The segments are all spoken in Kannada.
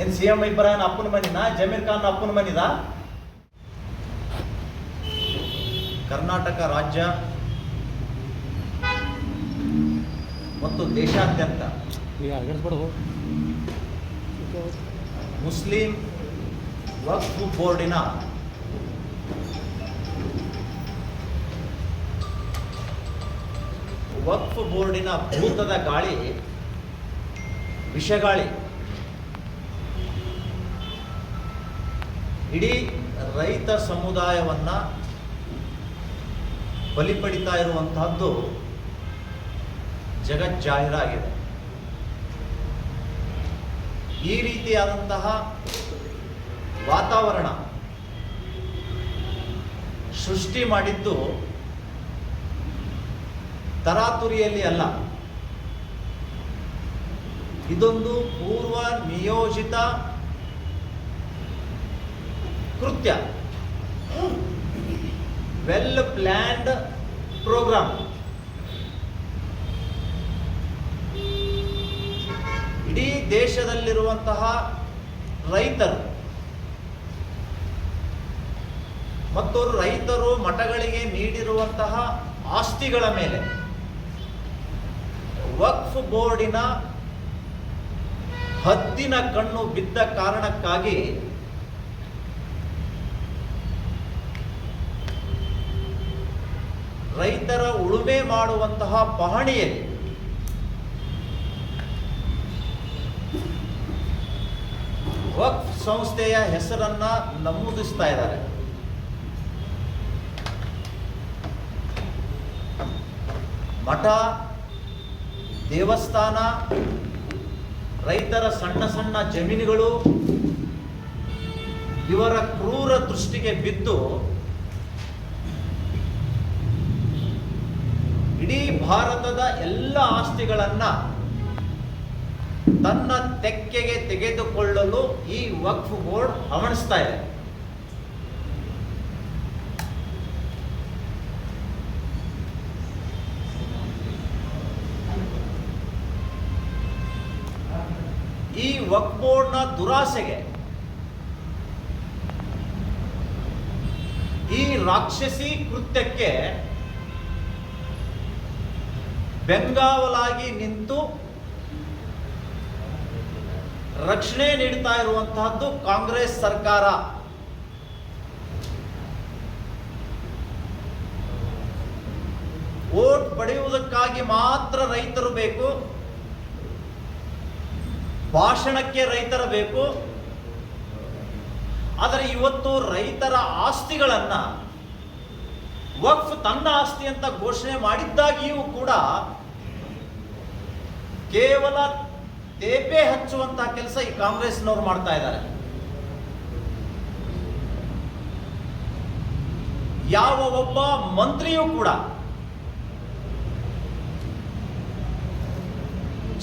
ಏನು ಸಿ ಎಂ ಇಬ್ರಾಹಿಂ ಅಪ್ಪನ ಮನಿನ ಜಮೀರ್ ಖಾನ್ ಅಪ್ಪನ ಮನಿದ ಕರ್ನಾಟಕ ರಾಜ್ಯ ಮತ್ತು ದೇಶಾದ್ಯಂತ. ಮುಸ್ಲಿಂ ವಕ್ಫ್ ಬೋರ್ಡಿನ ವಕ್ಫ್ ಬೋರ್ಡಿನ ಭೂತದ ಗಾಳಿ ವಿಷಗಾಳಿ ಇಡೀ ರೈತ ಸಮುದಾಯವನ್ನ ಬಲಿಪಡಿತಾ ಇರುವಂತಹದ್ದು ಜಗಜ್ಜಾಹಿರಾಗಿದೆ ಈ ರೀತಿಯಾದಂತಹ ವಾತಾವರಣ ಸೃಷ್ಟಿ ಮಾಡಿದ್ದು ತರಾತುರಿಯಲ್ಲಿ ಅಲ್ಲ. ಇದೊಂದು ಪೂರ್ವ ನಿಯೋಜಿತ ಕೃತ್ಯ. ವೆಲ್ ಪ್ಲ್ಯಾಂಡ್ ಪ್ರೋಗ್ರಾಮ್ ಇಡೀ ದೇಶದಲ್ಲಿರುವಂತಹ ರೈತರು ಮತ್ತು ರೈತರು ಮಠಗಳಿಗೆ ನೀಡಿರುವಂತಹ ಆಸ್ತಿಗಳ ಮೇಲೆ ವಕ್ಫ್ ಬೋರ್ಡಿನ ಹದ್ದಿನ ಕಣ್ಣು ಬಿದ್ದ ಕಾರಣಕ್ಕಾಗಿ ರೈತರ ಉಳುಮೆ ಮಾಡುವಂತಹ ಪಹಣಿಯಲ್ಲಿ ವಕ್ಫ್ ಸಂಸ್ಥೆಯ ಹೆಸರನ್ನ ನಮೂದಿಸ್ತಾ ಇದ್ದಾರೆ. ಮಠ, ದೇವಸ್ಥಾನ, ರೈತರ ಸಣ್ಣ ಸಣ್ಣ ಜಮೀನುಗಳು ಇವರ ಕ್ರೂರ ದೃಷ್ಟಿಗೆ ಬಿದ್ದು ಇಡೀ ಭಾರತದ ಎಲ್ಲ ಆಸ್ತಿಗಳನ್ನ ತನ್ನ ತೆಕ್ಕೆಗೆ ತೆಗೆದುಕೊಳ್ಳಲು ಈ ವಕ್ಫ್ ಬೋರ್ಡ್ ಹವಣಿಸ್ತಾ ಇದೆ. ಈ ವಕ್ಫ್ ಬೋರ್ಡ್ನ ದುರಾಸೆಗೆ ಈ ರಾಕ್ಷಸಿ ಕೃತ್ಯಕ್ಕೆ ಬೆಂಗಾವಲಾಗಿ ನಿಂತು ರಕ್ಷಣೆ ನೀಡ್ತಾ ಇರುವಂತಹದ್ದು ಕಾಂಗ್ರೆಸ್ ಸರ್ಕಾರ. ಓಟ್ ಪಡೆಯುವುದಕ್ಕಾಗಿ ಮಾತ್ರ ರೈತರು ಬೇಕು. ಭಾಷಣಕ್ಕೆ ರೈತರ ಬೇಕು. ಆದರೆ ಇವತ್ತು ರೈತರ ಆಸ್ತಿಗಳನ್ನ, ವಕ್ಫ್ ತನ್ನ ಆಸ್ತಿ ಅಂತ ಘೋಷಣೆ ಮಾಡಿದ್ದಾಗಿಯೂ ಕೂಡ ಕೇವಲ ತೇಪೆ ಹಚ್ಚುವಂತ ಕೆಲಸ ಈ ಕಾಂಗ್ರೆಸ್ನವರು ಮಾಡ್ತಾ ಇದ್ದಾರೆ. ಯಾವ ಒಬ್ಬ ಮಂತ್ರಿಯೂ ಕೂಡ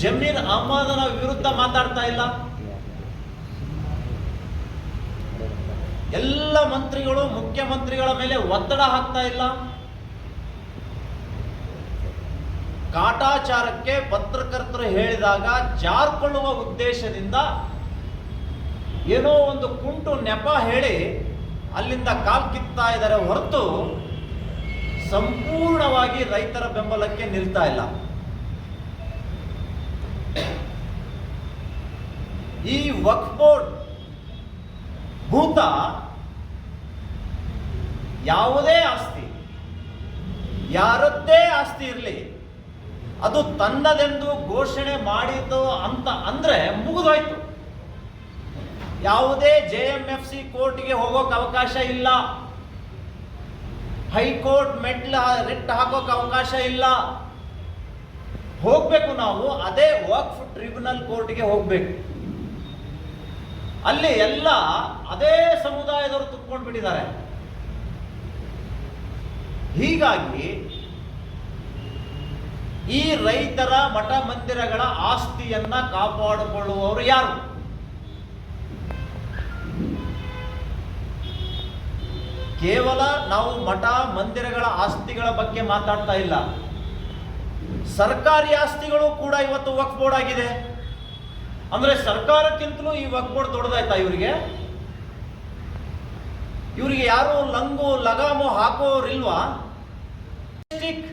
ಜಮೀನ್ ಅಹಮದನ ವಿರುದ್ಧ ಮಾತಾಡ್ತಾ ಇಲ್ಲ. ಎಲ್ಲ ಮಂತ್ರಿಗಳು ಮುಖ್ಯಮಂತ್ರಿಗಳ ಮೇಲೆ ಒತ್ತಡ ಹಾಕ್ತಾ ಇಲ್ಲ. ಕಾಟಾಚಾರಕ್ಕೆ ಪತ್ರಕರ್ತರು ಹೇಳಿದಾಗ ಜಾರ್ಕೊಳ್ಳುವ ಉದ್ದೇಶದಿಂದ ಏನೋ ಒಂದು ಕುಂಟು ನೆಪ ಹೇಳಿ ಅಲ್ಲಿಂದ ಕಾಲ್ ಕಿತ್ತಾ ಇದ್ದಾರೆ ಹೊರತು ಸಂಪೂರ್ಣವಾಗಿ ರೈತರ ಬೆಂಬಲಕ್ಕೆ ನಿಲ್ತಾ ಇಲ್ಲ. ಈ ವಕ್ಫೋರ್ಡ್ ಭೂತ ಯಾವುದೇ ಆಸ್ತಿ, ಯಾರದ್ದೇ ಆಸ್ತಿ ಇರಲಿ ಅದು ತನ್ನದೆಂದು ಘೋಷಣೆ ಮಾಡಿತು ಅಂತ ಅಂದ್ರೆ ಮುಗಿದೋಯ್ತು. ಯಾವುದೇ ಜೆ ಎಂ ಎಫ್ ಸಿ ಕೋರ್ಟ್ಗೆ ಹೋಗೋಕೆ ಅವಕಾಶ ಇಲ್ಲ. ಹೈಕೋರ್ಟ್ ಮೆಟ್ಲ ರಿಟ್ ಹಾಕೋಕೆ ಅವಕಾಶ ಇಲ್ಲ. ಹೋಗ್ಬೇಕು ನಾವು, ಅದೇ ವಕ್ಫ್ ಟ್ರಿಬ್ಯುನಲ್ ಕೋರ್ಟ್ಗೆ ಹೋಗ್ಬೇಕು. ಅಲ್ಲಿ ಎಲ್ಲ ಅದೇ ಸಮುದಾಯದವರು ತುತ್ಕೊಂಡು ಬಿಟ್ಟಿದ್ದಾರೆ ಹೀಗಾಗಿ ಈ ರೈತರ ಮಠ ಮಂದಿರಗಳ ಆಸ್ತಿಯನ್ನ ಕಾಪಾಡಿಕೊಳ್ಳುವವರು ಯಾರು? ಕೇವಲ ನಾವು ಮಠ ಮಂದಿರಗಳ ಆಸ್ತಿಗಳ ಬಗ್ಗೆ ಮಾತಾಡ್ತಾ ಇಲ್ಲ. ಸರ್ಕಾರಿ ಆಸ್ತಿಗಳು ಕೂಡ ಇವತ್ತು ವಕ್ಫ್ ಬೋರ್ಡ್ ಆಗಿದೆ. ಅಂದ್ರೆ ಸರ್ಕಾರಕ್ಕಿಂತಲೂ ಈ ವಕ್ಫ್ ಬೋರ್ಡ್ ದೊಡ್ಡದಾಯ್ತಾ ಇವರಿಗೆ? ಇವರಿಗೆ ಯಾರು ಲಂಗು, ಲಗಾಮು ಹಾಕೋರಿಲ್ವಾ ಮೆಜೆಸ್ಟಿಕ್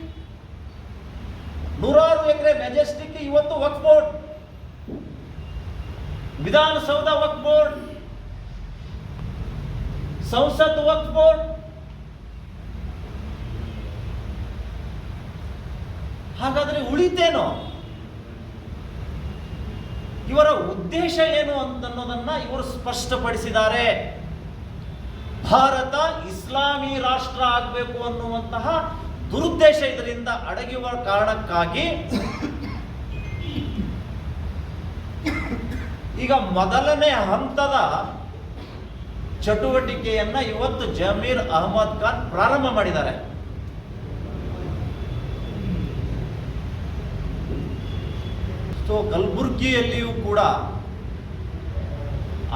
ನೂರಾರು ಎಕರೆ ಮೆಜೆಸ್ಟಿಕ್ ಇವತ್ತು ವಕ್ ಬೋರ್ಡ್, ವಿಧಾನಸೌಧ ವಕ್ ಬೋರ್ಡ್, ಸಂಸತ್ ವಕ್ ಬೋರ್ಡ್, ಹಾಗಾದ್ರೆ ಉಳಿತೇನೋ? ಇವರ ಉದ್ದೇಶ ಏನು ಅಂತನ್ನೋದನ್ನ ಇವರು ಸ್ಪಷ್ಟಪಡಿಸಿದ್ದಾರೆ. ಭಾರತ ಇಸ್ಲಾಮಿ ರಾಷ್ಟ್ರ ಆಗಬೇಕು ಅನ್ನುವಂತಹ ದುರುದ್ದೇಶ ಇದರಿಂದ ಅಡಗಿರುವ ಕಾರಣಕ್ಕಾಗಿ ಈಗ ಮೊದಲನೇ ಹಂತದ ಚಟುವಟಿಕೆಯನ್ನ ಇವತ್ತು ಜಮೀರ್ ಅಹಮದ್ ಖಾನ್ ಪ್ರಾರಂಭ ಮಾಡಿದ್ದಾರೆ. ಸೊ ಕಲಬುರ್ಗಿಯಲ್ಲಿಯೂ ಕೂಡ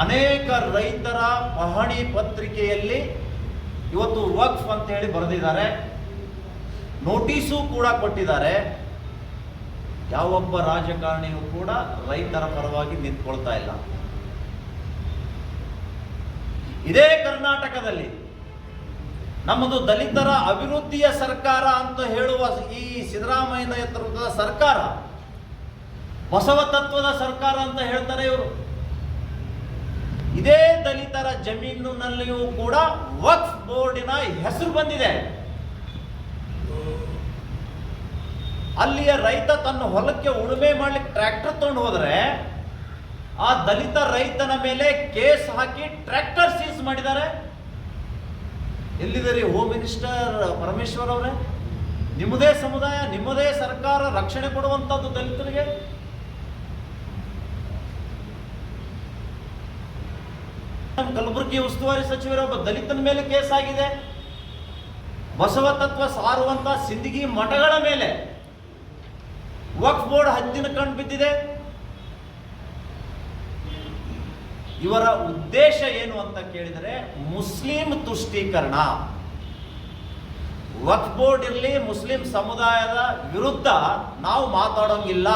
ಅನೇಕ ರೈತರ ಪಹಣಿ ಪತ್ರಿಕೆಯಲ್ಲಿ ಇವತ್ತು ವಕ್ಫ್ ಅಂತ ಹೇಳಿ ಬರೆದಿದ್ದಾರೆ. ನೋಟಿಸು ಕೂಡ ಕೊಟ್ಟಿದ್ದಾರೆ. ಯಾವೊಬ್ಬ ರಾಜಕಾರಣಿಯೂ ಕೂಡ ರೈತರ ಪರವಾಗಿ ನಿಂತ್ಕೊಳ್ತಾ ಇಲ್ಲ. ಇದೇ ಕರ್ನಾಟಕದಲ್ಲಿ ನಮ್ಮದು ದಲಿತರ ಅಭಿವೃದ್ಧಿಯ ಸರ್ಕಾರ ಅಂತ ಹೇಳುವ ಈ ಸಿದ್ದರಾಮಯ್ಯ ನೇತೃತ್ವದ ಸರ್ಕಾರ, ಬಸವ ತತ್ವದ ಸರ್ಕಾರ ಅಂತ ಹೇಳ್ತಾರೆ ಇವರು. ಇದೇ ದಲಿತರ ಜಮೀನಿನಲ್ಲಿಯೂ ಕೂಡ ವಕ್ಫ್ ಬೋರ್ಡಿನ ಹೆಸರು ಬಂದಿದೆ. ಅಲ್ಲಿಯ ರೈತ ತನ್ನ ಹೊಲಕ್ಕೆ ಉಳುಮೆ ಮಾಡ್ಲಿಕ್ಕೆ ಟ್ರ್ಯಾಕ್ಟರ್ ತಗೊಂಡು ಹೋದ್ರೆ, ಆ ದಲಿತ ರೈತನ ಮೇಲೆ ಕೇಸ್ ಹಾಕಿ ಟ್ರ್ಯಾಕ್ಟರ್ ಸೀಸ್ ಮಾಡಿದ್ದಾರೆ. ಎಲ್ಲಿದ್ದಾರೆ ಹೋಮ್ ಮಿನಿಸ್ಟರ್ ಪರಮೇಶ್ವರ್ ಅವರೇ? ನಿಮ್ಮದೇ ಸಮುದಾಯ, ನಿಮ್ಮದೇ ಸರ್ಕಾರ ರಕ್ಷಣೆ ಕೊಡುವಂತದ್ದು ದಲಿತರಿಗೆ? ಕಲಬುರಗಿ ಉಸ್ತುವಾರಿ ಸಚಿವರ, ಒಬ್ಬ ದಲಿತನ ಮೇಲೆ ಕೇಸ್ ಆಗಿದೆ. ಬಸವ ತತ್ವ ಸಾರುವಂತ ಸಿಂದಗಿ ಮಠಗಳ ಮೇಲೆ ವಕ್ಫ್ ಬೋರ್ಡ್ ಹದ್ದಿನ ಕಂಡು ಬಿದ್ದಿದೆ. ಇವರ ಉದ್ದೇಶ ಏನು ಅಂತ ಕೇಳಿದರೆ ಮುಸ್ಲಿಂ ತುಷ್ಟೀಕರಣ. ವಕ್ಫ್ ಬೋರ್ಡ್ ಇರಲಿ, ಮುಸ್ಲಿಂ ಸಮುದಾಯದ ವಿರುದ್ಧ ನಾವು ಮಾತಾಡೋಂಗಿಲ್ಲ.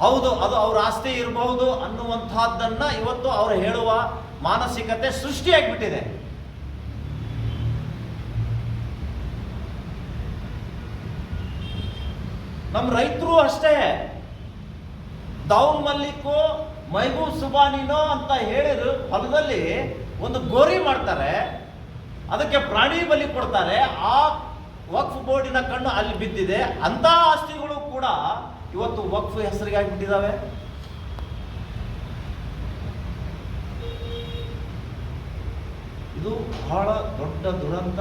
ಹೌದು, ಅದು ಅವ್ರ ಆಸ್ತಿ ಇರಬಹುದು ಅನ್ನುವಂತಹದ್ದನ್ನ ಇವತ್ತು ಅವರು ಹೇಳುವ ಮಾನಸಿಕತೆ ಸೃಷ್ಟಿಯಾಗ್ಬಿಟ್ಟಿದೆ. ನಮ್ಮ ರೈತರು ಅಷ್ಟೇ. ದೌಲ್ ಮಲ್ಲಿಕು ಮೈಗೂ ಸುಬಾನಿನೋ ಅಂತ ಹೇಳಿದ್ರು ಹೊಲದಲ್ಲಿ ಒಂದು ಗೋರಿ ಮಾಡ್ತಾರೆ. ಅದಕ್ಕೆ ಪ್ರಾಣಿ ಬಲಿ ಕೊಡ್ತಾರೆ. ಆ ವಕ್ಫ್ ಬೋರ್ಡಿನ ಕಣ್ಣು ಅಲ್ಲಿ ಬಿದ್ದಿದೆ. ಅಂತ ಆಸ್ತಿಗಳು ಕೂಡ ಇವತ್ತು ವಕ್ಫ್ ಹೆಸರಿಗೆ ಆಗಿಬಿಟ್ಟಿದ್ದಾವೆ ಇದು ಬಹಳ ದೊಡ್ಡ ದುರಂತ.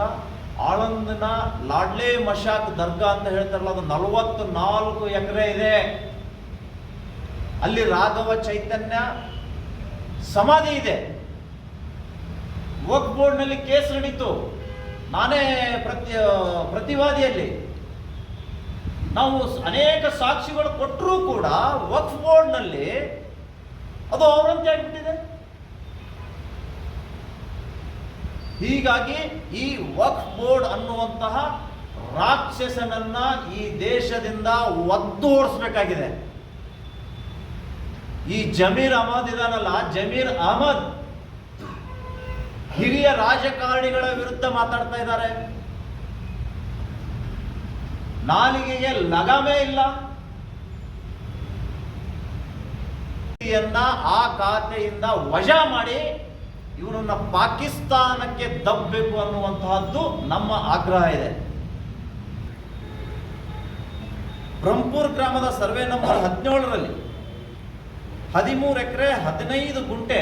ಆಳಂದನ ಲಾಡ್ಲೆ ಮಶಾಕ್ ದರ್ಗಾ ಅಂತ ಹೇಳ್ತಾರಲ್ಲ, ಅದು ನಲವತ್ತು ನಾಲ್ಕು ಎಕರೆ ಇದೆ. ಅಲ್ಲಿ ರಾಘವ ಚೈತನ್ಯ ಸಮಾಧಿ ಇದೆ. ವಕ್ ಬೋರ್ಡ್ನಲ್ಲಿ ಕೇಸ್ ನಡೀತು. ನಾನೇ ಪ್ರತಿ, ಪ್ರತಿವಾದಿಯಲ್ಲಿ. ನಾವು ಅನೇಕ ಸಾಕ್ಷಿಗಳು ಕೊಟ್ಟರೂ ಕೂಡ ವಕ್ಫ್ ಬೋರ್ಡ್ನಲ್ಲಿ ಅದು ಅವರಂತೆ ಆಗಿಬಿಟ್ಟಿದೆ. ಹೀಗಾಗಿ ಈ ವಕ್ಫ್ ಬೋರ್ಡ್ ಅನ್ನುವಂತಹ ರಾಕ್ಷಸನನ್ನ ಈ ದೇಶದಿಂದ ಒದ್ದೋಡಿಸ್ಬೇಕಾಗಿದೆ ಈ ಜಮೀರ್ ಅಹಮದ್ ಇದಾನಲ್ಲ, ಜಮೀರ್ ಅಹಮದ್ ಹಿರಿಯ ರಾಜಕಾರಣಿಗಳ ವಿರುದ್ಧ ಮಾತಾಡ್ತಾ ಇದ್ದಾರೆ. ನಾಲಿಗೆಗೆ ಲಗಾಮೇ ಇಲ್ಲ. ಆ ಖಾತೆಯಿಂದ ವಜಾ ಮಾಡಿ ಇವನನ್ನ ಪಾಕಿಸ್ತಾನಕ್ಕೆ ದಬ್ಬಬೇಕು ಅನ್ನುವಂತಹದ್ದು ನಮ್ಮ ಆಗ್ರಹ ಇದೆ. ಬ್ರಹ್ಮಪುರ್ ಗ್ರಾಮದ ಸರ್ವೆ ನಂಬರ್ ಹದಿನೇಳರಲ್ಲಿ ಹದಿಮೂರು ಎಕರೆ ಹದಿನೈದು ಗುಂಟೆ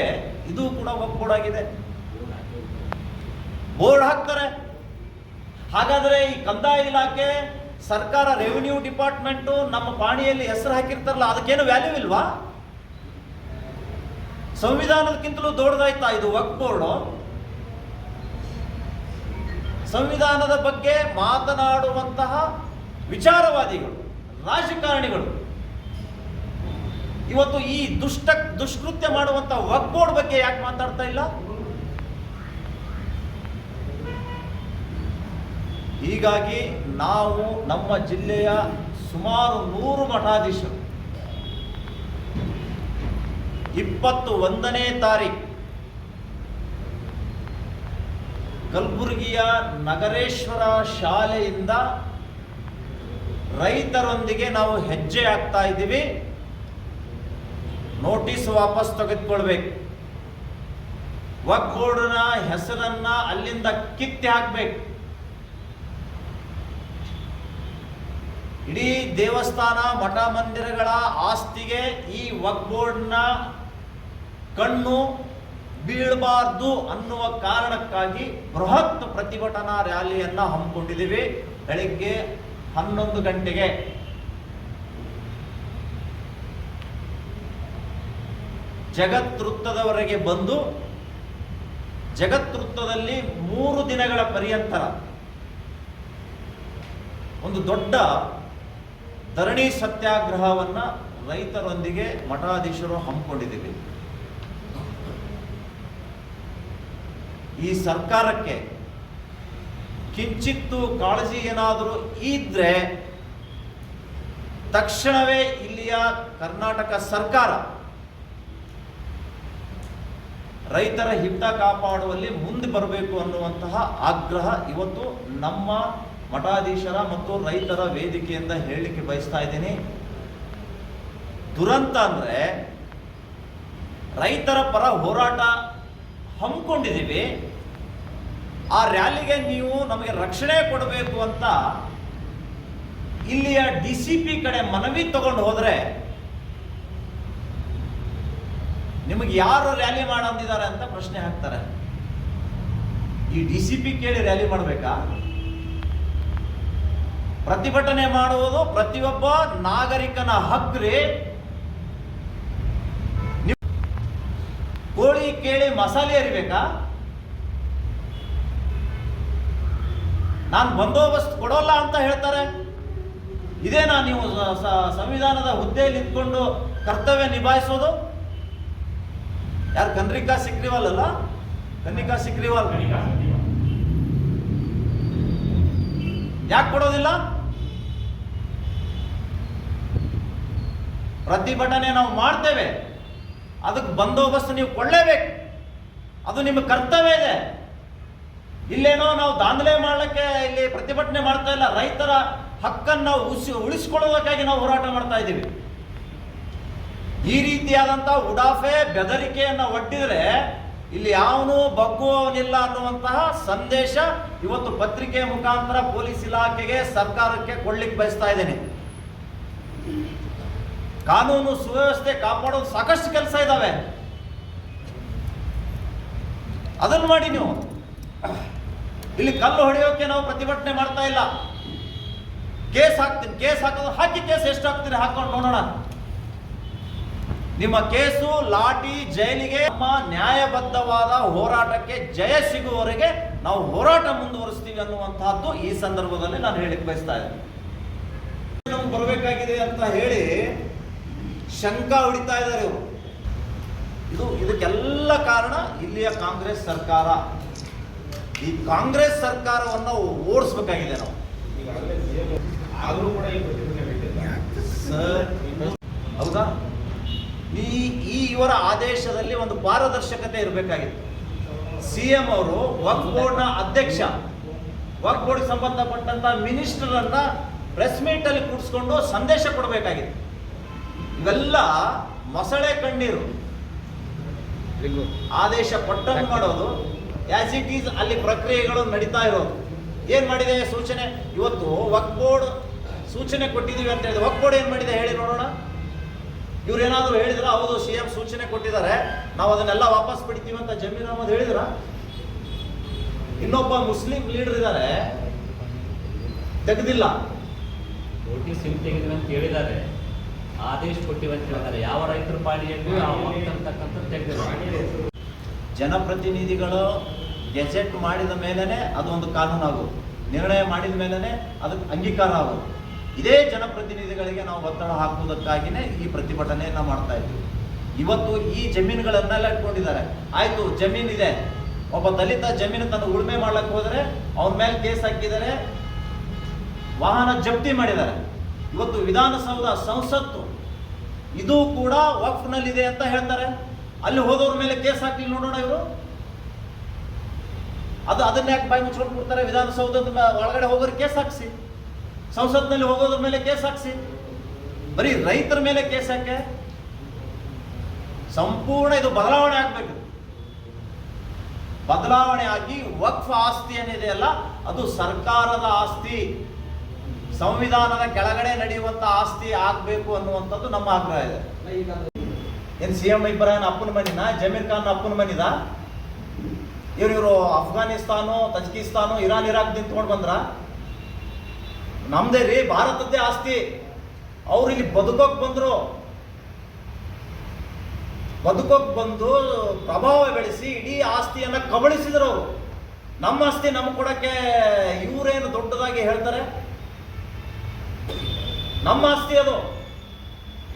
ಇದು ಕೂಡ ಒಪ್ಪೋಡಾಗಿದೆ ಬೋರ್ಡ್ ಹಾಕ್ತಾರೆ. ಹಾಗಾದ್ರೆ ಈ ಕಂದಾಯ ಇಲಾಖೆ, ಸರ್ಕಾರ ರೆವಿನ್ಯೂ ಡಿಪಾರ್ಟ್ಮೆಂಟು ನಮ್ಮ ಪಾಣಿಯಲ್ಲಿ ಹೆಸರು ಹಾಕಿರ್ತಾರಲ್ಲ, ಅದಕ್ಕೇನು ವ್ಯಾಲ್ಯೂ ಇಲ್ವಾ? ಸಂವಿಧಾನದಕ್ಕಿಂತಲೂ ದೊಡ್ಡದಾಯ್ತಾ ಇದು ವಕ್ ಬೋರ್ಡು ಸಂವಿಧಾನದ ಬಗ್ಗೆ ಮಾತನಾಡುವಂತಹ ವಿಚಾರವಾದಿಗಳು, ರಾಜಕಾರಣಿಗಳು. ಇವತ್ತು ಈ ದುಷ್ಟ, ದುಷ್ಕೃತ್ಯ ಮಾಡುವಂತಹ ವಕ್ ಬೋರ್ಡ್ ಬಗ್ಗೆ ಯಾಕೆ ಮಾತಾಡ್ತಾ ಇಲ್ಲ? ಹೀಗಾಗಿ ನಾವು ನಮ್ಮ ಜಿಲ್ಲೆಯ ಸುಮಾರು ನೂರು ಮಠಾಧೀಶರು ಇಪ್ಪತ್ತು ಒಂದನೇ ತಾರೀಕು ಕಲಬುರಗಿಯ ನಗರೇಶ್ವರ ಶಾಲೆಯಿಂದ ರೈತರೊಂದಿಗೆ ನಾವು ಹೆಜ್ಜೆ ಆಗ್ತಾ ಇದ್ದೀವಿ. ನೋಟಿಸ್ ವಾಪಸ್ ತೆಗೆದುಕೊಳ್ಬೇಕು. ಒಗ್ಗೂಡನ ಹೆಸರನ್ನ ಅಲ್ಲಿಂದ ಕಿತ್ತಿ ಹಾಕ್ಬೇಕು. ಇಡೀ ದೇವಸ್ಥಾನ ಮಠ ಮಂದಿರಗಳ ಆಸ್ತಿಗೆ ಈ ವಕ್ ಬೋರ್ಡ್ನ ಕಣ್ಣು ಬೀಳಬಾರ್ದು ಅನ್ನುವ ಕಾರಣಕ್ಕಾಗಿ ಬೃಹತ್ ಪ್ರತಿಭಟನಾ ರ್ಯಾಲಿಯನ್ನ ಹಮ್ಮಿಕೊಂಡಿದ್ದೀವಿ. ಬೆಳಿಗ್ಗೆ ಹನ್ನೊಂದು ಗಂಟೆಗೆ. ಜಗತ್ತೃತ್ತದವರೆಗೆ ಬಂದು ಜಗತ್ತೃತ್ತದಲ್ಲಿ ಮೂರು ದಿನಗಳ ಪರ್ಯಂತರ ಒಂದು ದೊಡ್ಡ ಧರಣಿ ಸತ್ಯಾಗ್ರಹವನ್ನ ರೈತರೊಂದಿಗೆ ಮಠಾಧೀಶರು ಹಮ್ಮಿಕೊಂಡಿದ್ದೀವಿ. ಈ ಸರ್ಕಾರಕ್ಕೆ ಕಿಂಚಿತ್ತು ಕಾಳಜಿ ಏನಾದರೂ ಇದ್ರೆ ತಕ್ಷಣವೇ ಇಲ್ಲಿಯ ಕರ್ನಾಟಕ ಸರ್ಕಾರ ರೈತರ ಹಿತ ಕಾಪಾಡುವಲ್ಲಿ ಮುಂದೆ ಬರಬೇಕು ಅನ್ನುವಂತಹ ಆಗ್ರಹ ಇವತ್ತು ನಮ್ಮ ಮಠಾಧೀಶರ ಮತ್ತು ರೈತರ ವೇದಿಕೆಯಿಂದ ಹೇಳಲಿಕ್ಕೆ ಬಯಸ್ತಾ ಇದ್ದೀನಿ. ದುರಂತ ಅಂದ್ರೆ ರೈತರ ಪರ ಹೋರಾಟ ಹಮ್ಮಿಕೊಂಡಿದ್ದೀವಿ. ಆ ರ್ಯಾಲಿಗೆ ನೀವು ನಮಗೆ ರಕ್ಷಣೆ ಕೊಡಬೇಕು ಅಂತ ಇಲ್ಲಿಯ ಡಿ ಸಿ ಪಿ ಕಡೆ ಮನವಿ ತಗೊಂಡು ಹೋದ್ರೆ ನಿಮಗೆ ಯಾರು ರ್ಯಾಲಿ ಮಾಡಂದಿದ್ದಾರೆ ಅಂತ ಪ್ರಶ್ನೆ ಹಾಕ್ತಾರೆ. ಈ ಡಿ ಸಿ ಪಿ ಕೇಳಿ ರ್ಯಾಲಿ ಮಾಡಬೇಕಾ? ಪ್ರತಿಭಟನೆ ಮಾಡುವುದು ಪ್ರತಿಯೊಬ್ಬ ನಾಗರಿಕನ ಹಕ್ಕ್ರಿ ಕೋಳಿ ಕೇಳಿ ಮಸಾಲೆ ಅರಿಬೇಕಾ? ನಾನು ಬಂದೋಬಸ್ತ್ ಕೊಡೋಲ್ಲ ಅಂತ ಹೇಳ್ತಾರೆ. ಇದೇನಾ ನೀವು ಸಂವಿಧಾನದ ಹುದ್ದೆಯಲ್ಲಿ ಇದ್ಕೊಂಡು ಕರ್ತವ್ಯ ನಿಭಾಯಿಸೋದು? ಯಾರು ಕನ್ರಿಕಾ ಸಿಕ್ರಿವಾಲ್ ಅಲ್ಲ? ಕನ್ನಿಕಾ ಸಿಕ್ರಿವಾಲ್. ಯಾಕೆ ಕೊಡೋದಿಲ್ಲ? ಪ್ರತಿಭಟನೆ ನಾವು ಮಾಡ್ತೇವೆ. ಅದಕ್ಕೆ ಬಂದೋಬಸ್ತ್ ನೀವು ಕೊಡಲೇಬೇಕು. ಅದು ನಿಮ್ಮ ಕರ್ತವ್ಯ ಇದೆ. ಇಲ್ಲೇನೋ ನಾವು ದಾಂಧಲೆ ಮಾಡಲಿಕ್ಕೆ ಇಲ್ಲಿ ಪ್ರತಿಭಟನೆ ಮಾಡ್ತಾ ಇಲ್ಲ. ರೈತರ ಹಕ್ಕನ್ನು ನಾವು ಉಳಿಸಿ ಉಳಿಸ್ಕೊಳ್ಳೋದಕ್ಕಾಗಿ ನಾವು ಹೋರಾಟ ಮಾಡ್ತಾ ಇದ್ದೀವಿ. ಈ ರೀತಿಯಾದಂಥ ಉಡಾಫೆ ಬೆದರಿಕೆಯನ್ನು ಒಡ್ಡಿದರೆ ಇಲ್ಲಿ ಯಾವನು ಬಗ್ಗುವವನಿಲ್ಲ ಅನ್ನುವಂತಹ ಸಂದೇಶ ಇವತ್ತು ಪತ್ರಿಕೆ ಮುಖಾಂತರ ಪೊಲೀಸ್ ಇಲಾಖೆಗೆ ಸರ್ಕಾರಕ್ಕೆ ಕೊಡ್ಲಿಕ್ಕೆ ಬಯಸ್ತಾ ಇದ್ದೇನೆ. ಕಾನೂನು ಸುವ್ಯವಸ್ಥೆ ಕಾಪಾಡೋದು ಸಾಕಷ್ಟು ಕೆಲಸ ಇದ್ದಾವೆ ಅದನ್ನು ಮಾಡಿ ನೀವು. ಇಲ್ಲಿ ಕಲ್ಲು ಹೊಡೆಯೋಕೆ ನಾವು ಪ್ರತಿಭಟನೆ ಮಾಡ್ತಾ ಇಲ್ಲ. ಕೇಸ್ ಹಾಕ್ತೀನಿ, ಕೇಸ್ ಹಾಕೋದು ಹಾಕಿ ಕೇಸ್ ಎಷ್ಟು ಹಾಕ್ತೀರಿ? ಹಾಕೊಂಡು ನೋಡೋಣ. ನಿಮ್ಮ ಕೇಸು ಲಾಠಿ ಜೈಲಿಗೆ ನಮ್ಮ ನ್ಯಾಯಬದ್ಧವಾದ ಹೋರಾಟಕ್ಕೆ ಜಯ ಸಿಗುವವರೆಗೆ ನಾವು ಹೋರಾಟ ಮುಂದುವರಿಸ್ತೀವಿ ಅನ್ನುವಂತಹದ್ದು ಈ ಸಂದರ್ಭದಲ್ಲಿ ನಾನು ಹೇಳಿಕ್ ಬಯಸ್ತಾ ಇದ್ದೀನಿ. ಬರಬೇಕಾಗಿದೆ ಅಂತ ಹೇಳಿ ಶಂಕ ಹೊಡಿತಾ ಇದ್ದಾರೆ ಇದು ಇದಕ್ಕೆಲ್ಲ ಕಾರಣ ಇಲ್ಲಿಯ ಕಾಂಗ್ರೆಸ್ ಸರ್ಕಾರ. ಈ ಕಾಂಗ್ರೆಸ್ ಸರ್ಕಾರವನ್ನು ಓಡಿಸ್ಬೇಕಾಗಿದೆ ನಾವು. ಸರ್ ಹೌದಾ? ಈ ಈ ಇವರ ಆದೇಶದಲ್ಲಿ ಒಂದು ಪಾರದರ್ಶಕತೆ ಇರಬೇಕಾಗಿತ್ತು. ಸಿ ಎಂ ಅವರು ವಕ್ ಬೋರ್ಡ್ನ ಅಧ್ಯಕ್ಷ ವಕ್ ಬೋರ್ಡ್ ಸಂಬಂಧಪಟ್ಟಂತ ಮಿನಿಸ್ಟರ್ ಅನ್ನ ಪ್ರೆಸ್ ಮೀಟ್ ಅಲ್ಲಿ ಕೂಡಿಸ್ಕೊಂಡು ಸಂದೇಶ ಕೊಡಬೇಕಾಗಿತ್ತು. ಇವೆಲ್ಲ ಮೊಸಳೆ ಕಣ್ಣೀರು. ಆದೇಶ ಕೊಟ್ಟಂಗೆ ಮಾಡೋದು ಆಸ್ ಇಟ್ ಈಸ್ ಅಲ್ಲಿ ಪ್ರಕ್ರಿಯೆಗಳು ನಡೀತಾ ಇರೋದು. ಏನು ಮಾಡಿದೆ ಸೂಚನೆ? ಇವತ್ತು ವಕ್ ಬೋರ್ಡ್ ಸೂಚನೆ ಕೊಟ್ಟಿದ್ದೀವಿ ಅಂತ ಹೇಳಿದ್ರೆ. ವಕ್ ಬೋರ್ಡ್ ಏನ್ ಮಾಡಿದೆ ಹೇಳಿ ನೋಡೋಣ. ಇವರೇನಾದರೂ ಹೇಳಿದ್ರ? ಹೌದು ಸಿ ಎಂ ಸೂಚನೆ ಕೊಟ್ಟಿದ್ದಾರೆ. ನಾವು ಅದನ್ನೆಲ್ಲ ವಾಪಸ್ ಪಡಿತೀವಿ ಅಂತ ಜಮೀರ್ ಅಹಮದ್ ಹೇಳಿದ್ರ? ಇನ್ನೊಬ್ಬ ಮುಸ್ಲಿಂ ಲೀಡರ್ ಇದ್ದಾರೆ ತೆಗೆದಿಲ್ಲ. ನೋಟಿಸ್ ಹಿಂತೆಗೆದಿವೆ ಅಂತ ಹೇಳಿದ್ದಾರೆ. ಆದೇಶ ಕೊಟ್ಟಿವೆ ಅಂತ ಯಾವ ರೈತರ ಪಾಳಿಯಲ್ಲಿ ಆ ಅಂತಕ್ಕಂಥದ್ದು ತೆಗೆದಿಲ್ಲ. ಜನಪ್ರತಿನಿಧಿಗಳು ಗೆಜೆಟ್ ಮಾಡಿದ ಮೇಲೆನೆ ಅದು ಒಂದು ಕಾನೂನು ಆಗೋದು. ನಿರ್ಣಯ ಮಾಡಿದ ಮೇಲೆನೆ ಅದಕ್ಕೆ ಅಂಗೀಕಾರ ಆಗೋದು. ಇದೇ ಜನಪ್ರತಿನಿಧಿಗಳಿಗೆ ನಾವು ಒತ್ತಡ ಹಾಕುವುದಕ್ಕಾಗಿನೇ ಈ ಪ್ರತಿಭಟನೆಯನ್ನ ಮಾಡ್ತಾ ಇದ್ವಿ. ಇವತ್ತು ಈ ಜಮೀನುಗಳನ್ನೆಲ್ಲ ಇಟ್ಕೊಂಡಿದ್ದಾರೆ. ಆಯ್ತು, ಜಮೀನಿದೆ. ಒಬ್ಬ ದಲಿತ ಜಮೀನು ತನ್ನ ಉಳುಮೆ ಮಾಡ್ಲಕ್ಕೆ ಹೋದರೆ ಅವ್ರ ಮೇಲೆ ಕೇಸ್ ಹಾಕಿದ್ದಾರೆ. ವಾಹನ ಜಪ್ತಿ ಮಾಡಿದ್ದಾರೆ. ಇವತ್ತು ವಿಧಾನಸೌಧ ಸಂಸತ್ತು, ಇದು ಕೂಡ ವಕ್ಫ್ನಲ್ಲಿದೆ ಅಂತ ಹೇಳ್ತಾರೆ. ಅಲ್ಲಿ ಹೋದವ್ರ ಮೇಲೆ ಕೇಸ್ ಹಾಕಿ ನೋಡೋಣ ಇವರು? ಅದು ಅದನ್ನ ಯಾಕೆ ಬಾಯಿ ಮುಚ್ಕೊಂಡು ಕೊಡ್ತಾರೆ? ವಿಧಾನಸೌಧದ ಒಳಗಡೆ ಹೋಗೋರು ಕೇಸ್ ಹಾಕ್ಸಿ. ಸಂಸತ್ನಲ್ಲಿ ಹೋಗೋದ್ರ ಮೇಲೆ ಕೇಸ್ ಹಾಕ್ಸಿ. ಬರೀ ರೈತರ ಮೇಲೆ ಕೇಸ್ ಹಾಕೆ ಸಂಪೂರ್ಣ ಇದು ಬದಲಾವಣೆ ಆಗ್ಬೇಕು. ಬದಲಾವಣೆ ಆಗಿ ವಕ್ಫ್ ಆಸ್ತಿ ಏನಿದೆ ಅಲ್ಲ, ಅದು ಸರ್ಕಾರದ ಆಸ್ತಿ. ಸಂವಿಧಾನದ ಕೆಳಗಡೆ ನಡೆಯುವಂತ ಆಸ್ತಿ ಆಗ್ಬೇಕು ಅನ್ನುವಂಥದ್ದು ನಮ್ಮ ಆಗ್ರಹ ಇದೆ. ಏನ್ ಸಿ ಎಂ ಇಬ್ರಾಹಿಂ ಅಪ್ಪನ ಮನಿನ? ಜಮೀರ್ ಖಾನ್ ಅಪ್ಪನ ಮನಿದ? ಇವ್ರು ಇವರು ಅಫ್ಘಾನಿಸ್ತಾನು, ತಜಕಿಸ್ತಾನು, ಇರಾನ್, ಇರಾಕ್ ನಿಂತ್ಕೊಂಡು ಬಂದ್ರ? ನಮ್ದೇ ರೀ, ಭಾರತದ್ದೇ ಆಸ್ತಿ. ಅವ್ರು ಇಲ್ಲಿ ಬದುಕೋಕ್ ಬಂದ್ರು. ಬದುಕೋಕ್ ಬಂದು ಪ್ರಭಾವ ಬೆಳೆಸಿ ಇಡೀ ಆಸ್ತಿಯನ್ನ ಕಬಳಿಸಿದ್ರು ಅವರು. ನಮ್ಮ ಆಸ್ತಿ ನಮ್ಗೆ ಕೊಡಕ್ಕೆ ಇವರೇನು ದೊಡ್ಡದಾಗಿ ಹೇಳ್ತಾರೆ? ನಮ್ಮ ಆಸ್ತಿ ಅದು.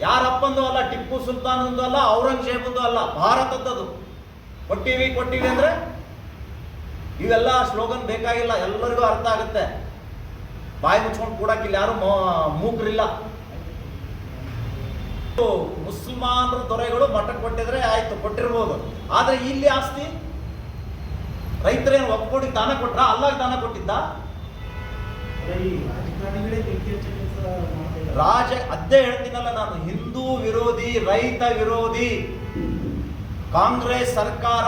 ಯಾರಪ್ಪಂದು ಅಲ್ಲ, ಟಿಪ್ಪು ಸುಲ್ತಾನಂದು ಅಲ್ಲ, ಔರಂಗಜೇಬಂದು ಅಲ್ಲ, ಭಾರತದ್ದದು. ಕೊಟ್ಟಿವಿ ಕೊಟ್ಟಿವಿ ಅಂದ್ರೆ ಇವೆಲ್ಲ ಸ್ಲೋಗನ್ ಬೇಕಾಗಿಲ್ಲ, ಎಲ್ಲರಿಗೂ ಅರ್ಥ ಆಗುತ್ತೆ. ಬಾಯಿ ಮುಚ್ಕೊಂಡು ಕೂಡಕ್ಕೆ ಇಲ್ಲಿ ಯಾರು ಮೂಕ್ರಿಲ್ಲ. ಮೂಕರಿಲ್ಲ ಮುಸಲ್ಮಾನರ ದೊರೆಗಳು ಮಠಕ್ಕೆ ಕೊಟ್ಟಿದ್ರೆ ಆಯ್ತು, ಕೊಟ್ಟಿರ್ಬೋದು. ಆದ್ರೆ ಇಲ್ಲಿ ಆಸ್ತಿ, ರೈತರೇನು ಒಪ್ಪಿಕೊಡಿ ದಾನ ಕೊಟ್ರ? ಅಲ್ಲಾಗ ದಾನ ಕೊಟ್ಟಿದ್ದ? ರಾಜ ಅದೇ ಹೇಳ್ತೀನಲ್ಲ ನಾನು, ಹಿಂದೂ ವಿರೋಧಿ, ರೈತ ವಿರೋಧಿ, ಕಾಂಗ್ರೆಸ್ ಸರ್ಕಾರ,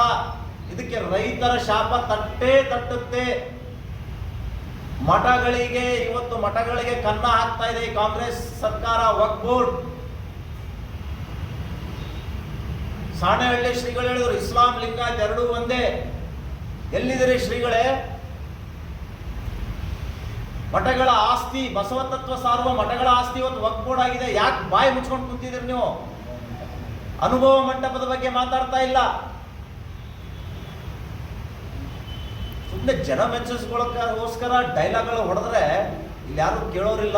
ಇದಕ್ಕೆ ರೈತರ ಶಾಪ ತಟ್ಟೇ ತಟ್ಟುತ್ತೆ. ಮಠಗಳಿಗೆ, ಇವತ್ತು ಮಠಗಳಿಗೆ ಕನ್ನ ಹಾಕ್ತಾ ಇದೆ ಕಾಂಗ್ರೆಸ್ ಸರ್ಕಾರ ವಕ್ ಸಾಣೆಹಳ್ಳಿ ಶ್ರೀಗಳು ಹೇಳಿದ್ರು, ಇಸ್ಲಾಂ ಲಿಂಗಾಯತ್ ಎರಡೂ ಒಂದೇ. ಎಲ್ಲಿದ್ದೀರಿ ಶ್ರೀಗಳೇ? ಮಠಗಳ ಆಸ್ತಿ ಬಸವ ತತ್ವ ಸಾರುವ ಮಠಗಳ ಆಸ್ತಿ ಇವತ್ತು ವಕ್ ಬೋರ್ಡ್ ಆಗಿದೆ. ಯಾಕೆ ಬಾಯಿ ಮುಚ್ಕೊಂಡು ಕೂತಿದ್ರಿ ನೀವು? ಅನುಭವ ಮಂಟಪದ ಬಗ್ಗೆ ಮಾತಾಡ್ತಾ ಇಲ್ಲ. ಸುಮ್ಮನೆ ಜನ ಮೆಚ್ಚಿಸ್ಕೊಳ್ಳೋಕ್ಕೋಸ್ಕರ ಡೈಲಾಗ್ಗಳು ಹೊಡೆದ್ರೆ ಇಲ್ಲಿ ಯಾರು ಕೇಳೋರಿಲ್ಲ.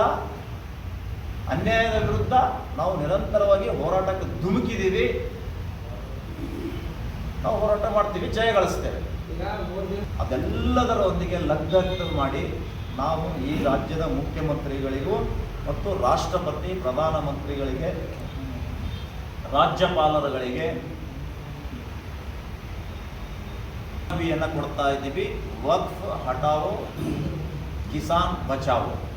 ಅನ್ಯಾಯದ ವಿರುದ್ಧ ನಾವು ನಿರಂತರವಾಗಿ ಹೋರಾಟಕ್ಕೆ ಧುಮುಕಿದ್ದೀವಿ. ನಾವು ಹೋರಾಟ ಮಾಡ್ತೀವಿ, ಜಯ ಗಳಿಸ್ತೇವೆ. ಅದೆಲ್ಲದರೊಂದಿಗೆ ಲಗ್ನ ಮಾಡಿ ನಾವು ಈ ರಾಜ್ಯದ ಮುಖ್ಯಮಂತ್ರಿಗಳಿಗೂ ಮತ್ತು ರಾಷ್ಟ್ರಪತಿ ಪ್ರಧಾನಮಂತ್ರಿಗಳಿಗೆ ರಾಜ್ಯಪಾಲರುಗಳಿಗೆ ಕೊಡ್ತಾ ಇದ್ದೀವಿ. ವಕ್ಫ್ ಹಟಾವೋ ಕಿಸಾನ್ ಬಚಾವೋ.